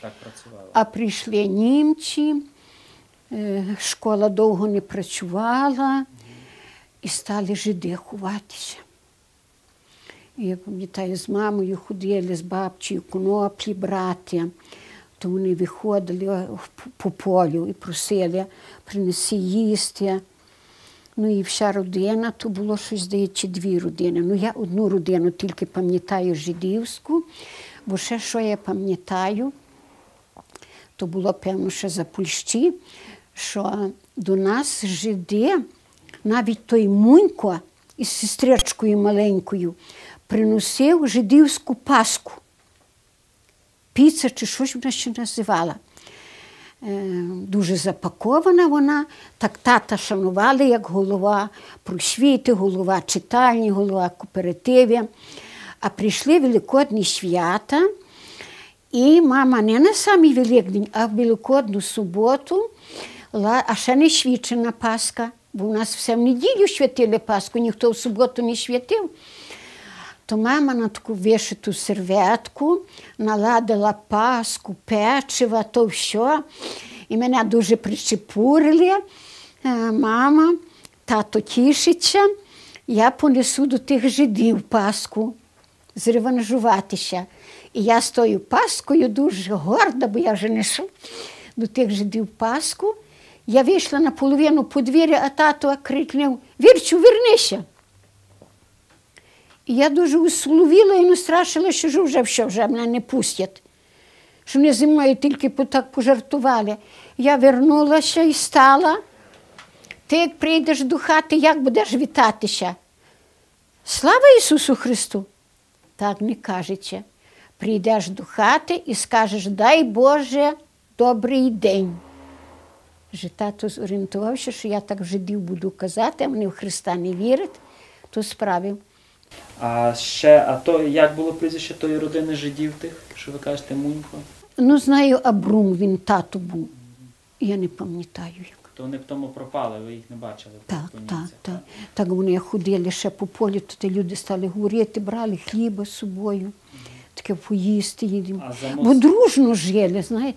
Так працювали. А прийшли німці, е, школа довго не працювала, і стали жиди ховатися. Я пам'ятаю, з мамою ходили з бабчею коноплі брати, то вони виходили по полю і просили, принеси їсти. Ну і вся родина, то було щось, здається, дві родини. Ну, я одну родину тільки пам'ятаю жидівську, бо ще що я пам'ятаю, то було, певно, ще за Польщі, що до нас жиди, навіть той Мунько із сестричкою маленькою, приносив жидівську паску. Піца чи щось вона ще називала. Е, Дуже запакована вона, так тата шанували як голова просвіти, голова читальні, голова кооперативів. А прийшли великодні свята, мама не на самий Великдень, а в Великодну суботу, а ще не свічена Пасха, бо у нас все в неділю святили Пасху, ніхто в суботу не святив. То мама на таку вишиту серветку наладила паску, печива, то все. І мене дуже причепурили. Е, Мама, тато тішиться, я понесу до тих жидів паску зреванжуватися. І я з тою паскою дуже горда, бо я вже несу до тих жидів паску. Я вийшла на половину подвір'я, а тато крикнув: Вірчу, вернися. І я дуже условіла і настрашила, що вже все, вже мене не пустять. Що вони зі мною тільки так пожартували. Я вернулася і стала. Ти як прийдеш до хати, як будеш вітатися? Слава Ісусу Христу! Так не кажеться. Прийдеш до хати і скажеш, дай Боже, добрий день. Вже тато зорієнтувався, що я так жидів буду казати, а вони в Христа не вірять, то справив. А ще, а то як було прізвище тої родини жидів тих, що ви кажете, Мунько? Ну, знаю, Абрум він тато був. Я не пам'ятаю як. То вони в тому пропали, ви їх не бачили. Так, так, так. Так вони ходили ще по полю, то люди стали говорити, брали хліба з собою, поїсти їдемо. Бо дружно жили, знаєте.